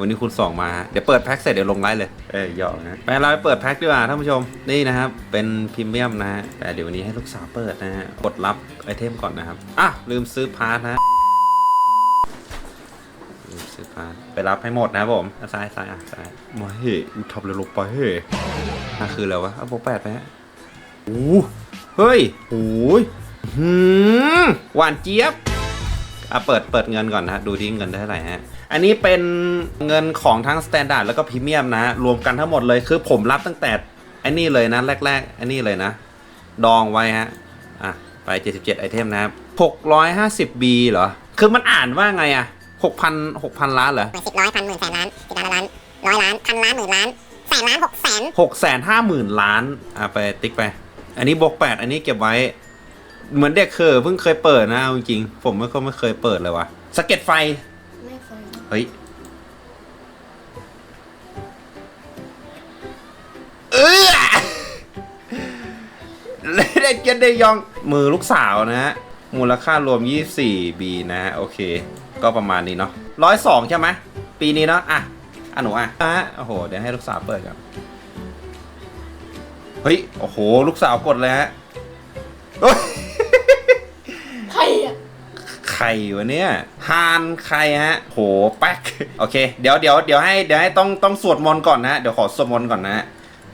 วันนี้คุณสองมา เดี๋ยวเปิดแพ็คเสร็จเดี๋ยวลงไลฟ์เลย เอ้ยหยอกนะไปเราไปเปิดแพ็คดีกว่าท่านผู้ชม นี่นะครับ เป็นพรีเมียมนะฮะ แต่เดี๋ยววันนี้ให้ลูกสาวเปิดนะฮะ กดรับไอเทมก่อนนะครับ อะ ลืมซื้อพาร์ทนะลืมซื้อพาร์ทไปรับให้หมดนะครับผมอะซ้ายซ้ายอะซ้ายมาเฮ้ยกูทำอะไรลงไปเฮ้ยอะคืออะไรวะเอาโบกแปดไปฮะโอ้เฮ้ยโอ้ยหืมหวานเจี๊ยบ อะเปิดเปิดเงินก่อนนะดูที่เงินได้เท่าไหร่ฮะอันนี้เป็นเงินของทั้งสแตนดาร์ดแล้วก็พรีเมียมนะรวมกันทั้งหมดเลยคือผมรับตั้งแต่ไอ้นี่เลยนะแรกๆไอ้นี่เลยนะ ดองไว้ฮะอะไป 77 ไอเทมนะครับ 650B เหรอ คือมันอ่านว่าไงอะ6,000 6,000 ล้านเหรอหมื่นสิบร้อยพันหมื่นแสนล้านสิบล้านล้านร้อยล้านพันล้านหมื่นล้านแสนล้านหกแสนหกแสนห้าหมื่นล้านอะไปติ๊กไป อันนี้บวกแปดอันนี้เก็บไว้ เหมือนเด็กเคยเพิ่งเคยเปิดนะเอาจริงๆผมไม่ก็ไม่เคยเปิดเลยวะสะเก็ตไฟ ไม่เคยเฮ้ย เออเลเดนเกนเดยอง มือลูกสาวนะฮะ มูลค่ารวม 24B นะฮะ โอเค ก็ประมาณนี้เนาะร้อยสองใช่ไหม ปีนี้เนาะ อะอะหนูอะอะโอ้โห เดี๋ยวให้ลูกสาวเปิดก่อน เฮ้ย โอ้โห ลูกสาวกดเลยฮะเฮ้ยใครอะ ใครวะเนี่ยฮานใครฮะ โหแป๊กโอเค เดี๋ยวเดี๋ยวเดี๋ยวให้เดี๋ยวให้ต้องต้องสวดมนต์ก่อนนะเดี๋ยวขอสวดมนต์ก่อนนะ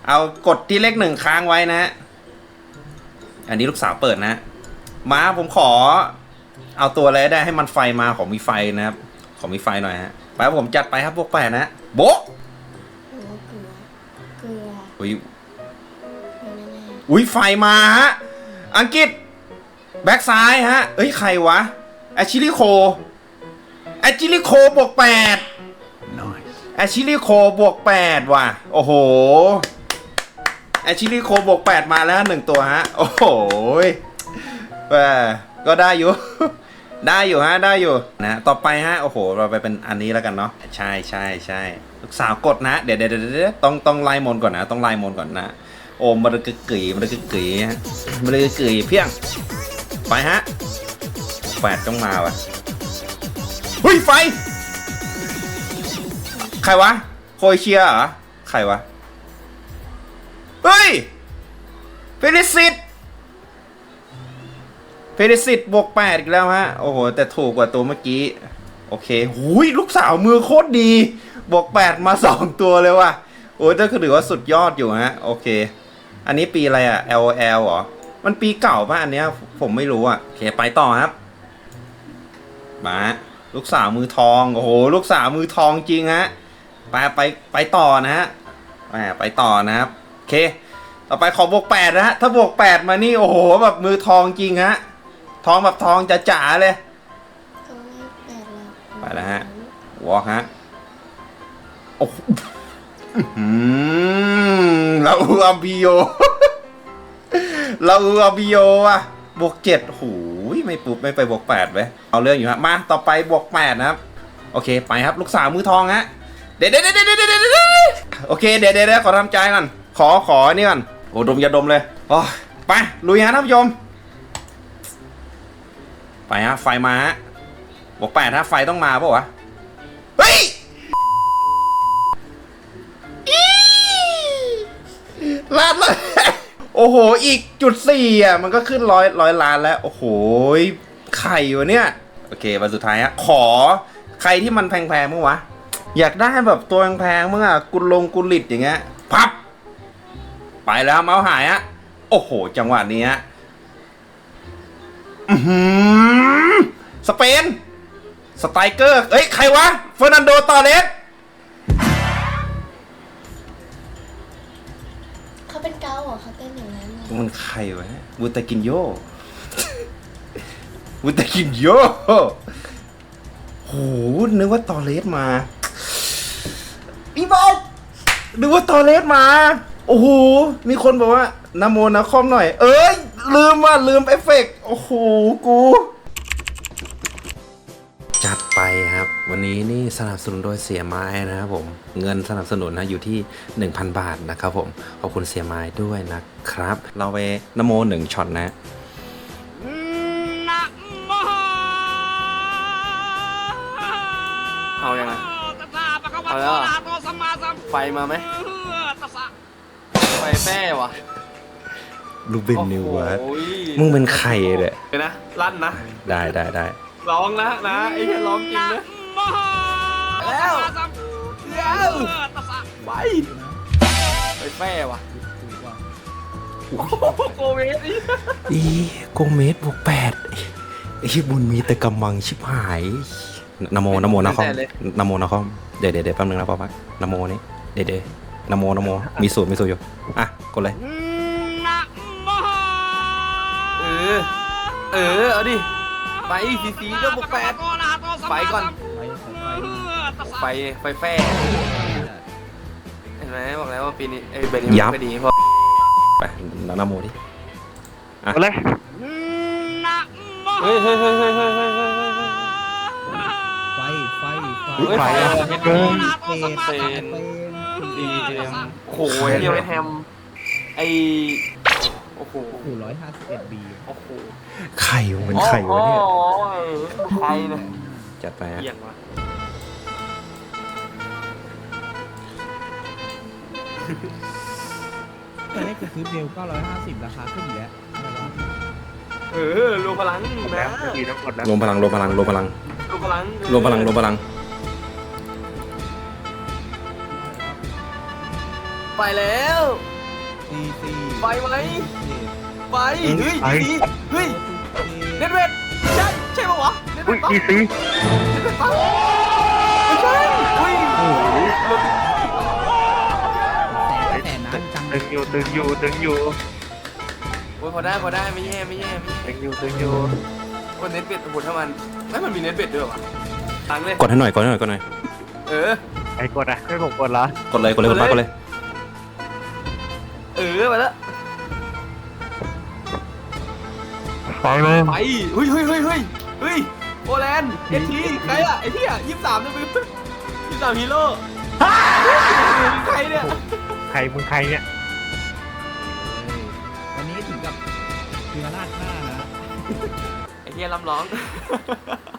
เอากดที่เลขหนึ่งค้างไว้นะ อันนี้ลูกสาวเปิดนะ มาผมขอ เอาตัวอะไรได้ให้มันไฟมาขอมีไฟนะครับ ขอมีไฟหน่อยฮะไปครับผมจัดไปครับพวกแปดนะโบ๊ะโอ้เกลือเกลืออุ้ยเกลือแน่อุ้ยไฟมาฮะ อังกฤษ แบ็กซ้ายฮะ เอ้ย ใครวะ แอชิลิโคแอชิลิโคบวกแปดแอชิลิโคบวกแปดว่ะ โอ้โหแอชิลิโคบวกแปดมาแล้วหนึ่งตัวฮะ โอ้โหแหมก็ได้อยู่ ได้อยู่ฮะ ได้อยู่นะ ต่อไปฮะ โอ้โห เราไปเป็นอันนี้แล้วกันเนาะ ใช่ใช่ใช่ลูกสาวกดนะ เดี๋ยวเดี๋ยวเดี๋ยวเดี๋ยวต้องต้องไล่มนต์ก่อนนะ ต้องไล่มนต์ก่อนนะ โอมมันกึกกึ๋ยมันกึกกึ๋ยฮะมันกึกกึ๋ยเพียง ไปฮะ แปดต้องมาว่ะเฮ้ยไฟ ใครวะโคยเชียร์เหรอ ใครวะ เฮ้ยเฟลิซิตเฟลิซิตบวกแปดอีกแล้วฮะ โอ้โห แต่ถูกกว่าตัวเมื่อกี้ โอเคหุยลูกสาวมือโคตรดี บวกแปดมาสองตัวเลยว่ะ โอ้ยนั่นคือถือว่าสุดยอดอยู่ฮะ โอเค อันนี้ปีอะไรอะ L L เหรอ มันปีเก่าป่ะอันเนี้ย ผมไม่รู้อะโอเค ไปต่อครับ มาลูกสาวมือทองโอ้โหลูกสาวมือทองจริงฮะไปไปไปต่อนะฮะแหมไปต่อนะครับโอเค ต่อไปขอบวกแปดนะฮะถ้าบวกแปดมานี่โอ้โหแบบมือทองจริงฮะทองแบบทองจ๋าๆเลยๆก็ไม่แปดหรอกไปแล้วฮะวอล์กฮะโอ้โหอื้อหือลาอูอาบิโยลาอูอาบิโยอะบวกเจ็ดหูย ไม่ปุ๊บไม่ไปบวกแปดไว้ยเอาเรื่องอยู่ฮะมาต่อไปบวกแปดนะครับ โอเคไปครับลูกสาวมือทองฮะเดี๋ยวเดี๋ยวเดี๋ยวเดี๋ยวเดี๋ยวเดี๋ยวโอเคเดี๋ยวเดี๋ยวเดี๋ยวขอทำใจก่อนขอขอนี่ก่อนโอ้ดมยาดมเลยโอ้ยไปลุยฮะท่านผู้ชมไปฮะไฟมาฮะบวกแปดฮะไฟต้องมาปะวะเฮ้ยลาดเลยโอ้โห อีกจุดสี่อะ มันก็ขึ้นร้อยร้อยล้านแล้ว โอ้โห ไข่วะเนี่ย โอเควันสุดท้ายฮะ ขอใครที่มันแพงๆมั้งวะ อยากได้แบบตัวแพงๆมั้งอะ กุลลงกุลิตอย่างเงี้ย พับ ไปแล้วเมาส์หายฮะ โอ้โห จังหวะนี้ฮะอือหือสเปน สไตรเกอร์ เอ้ย ใครวะ เฟอร์นันโด ตอเรส เขาเป็นเกาเหรอเขาเต้นอย่างนั้นเลยมันใครวะบูตากินโยบูตากินโยโหนึกว่าตอเลสมาพี่บอกนึกว่าตอเลสมา โอ้โห มีคนบอกว่านาโมนาคอมหน่อย เอ้ย ลืมว่าลืมเอฟเฟกต์โอ้โห กูจัด ไปครับ วันนี้นี่สนับสนุนโดยเสียไม้นะครับผม เงินสนับสนุนนะอยู่ที่ 1,000 บาทนะครับผม ขอบคุณเสียไม้ด้วยนะครับ เราไปนโมหนึ่งช็อตนะเอายังไงเอาแล้วอะไฟมาไหมไฟแป้วะลูเบนนิวะโอ้ยมึงเป็นใครเนี่ยเดี๋ยวนะลั่นนะ ได้ได้ได้ ร้องนะนะไอ้เหี้ยร้องจริงนะ แล้วแล้วไปไปแป้วะโอ้โหโกเวสอีอีโกเมสบวกแปดไอ้ยบุญมีแต่กำมังชิบหายนโมนโมนะคอมนโมนะคอมเดี๋ยวเดี๋ยวเดี๋ยวแป๊บนึงนะพ่อพักนโมนี่เดี๋ยวเดี๋ยวนโมนโมมีสูตรมีสูตรอยู่อะกดเลย เออ เออ เอาดิ ไปสีซีเรื่บวกแปดไปก่อนไปไปแฟ่เห็นไหมบอกแล้วว่าปีนี้ไอ้เบนยับไปดีพอไปนานโมดิอะเลยเฮ้ยเฮ้ยเฮ้ยเฮ้ยเฮ้ยเฮ้ยไฟไฟไฟไฟเกินเกินดีเจมโหไอ้เดียวไอ้แฮมไอ้ อ้โหโอ้ร้อยห้าสิบเอ็ดบีโอ้โหไข่มันเป็นไข่วะเนี่ยอ๋อเออใครเนี่ยจัดไปฮะเกี่ยงวะตอนแรกจะซื้อเบลเก้าร้อยห้าสิบราคาขึ้นอีกแล้วอะไรวะเออรวมพลังแล้นะวดีทั้งหมดแล้วรวมพลังรวมพลังรวมพลังรวมพลังรวมพลังรวมพลัง ไปแล้ว ตีตีไปไหมไปเฮ้ยดีเฮ้ยเน็ตเวทใช่ใช่ปะวะเน็ตเวอุ้ยทปะดีซีเน็ตเวทปะไม่ใช่อุ้ยแต่แต่น้ำจังดึงอยู่ดึงอยู่ดึงอยู่โอ้ยพอได้พอได้ไม่แย่ไม่แย่ไม่แย่ดึงอยู่ดึงอยู่คนเน็ตเวทโอ้โหถ้ามันไม่มันมีเน็ตเวทด้วยวะตังค์เลยกดให้หน่อยกดให้หน่อยกดหน่อยเออ ไอ้กดอะให้ผมกดเหรอกดเลยกดเลยคุณป้ากดเลยเออไปแล้วไปเลยไปเฮ้ยเฮ้ยเฮ้ยเฮ้ยเฮ้ยโอแลนด์เอทีใครอะไอ้ที่อะยี่สิบสามนะมึงยี่สิบสามฮีโร่ใครเนี่ยใครมึงใครเนี่ยวันนี้ถึงกับเกลือราดหน้านะไอ้เฮียลำร้อง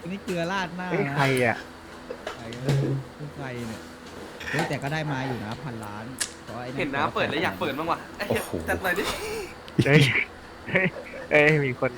วันนี้เกลือราดหน้าเฮ้ยนะใครอะใครเออใครเนี่ยเฮ้ยแต่ก็ได้มาอยู่นะพันล้านพราะไอ้ เห็นนะเปิดแล้วอยากเปิดบ้างว่ะไอ้เหี้ยโอ้โหจัดหน่อยดิเฮ้ยเฮ้ยเอ้ย มีคน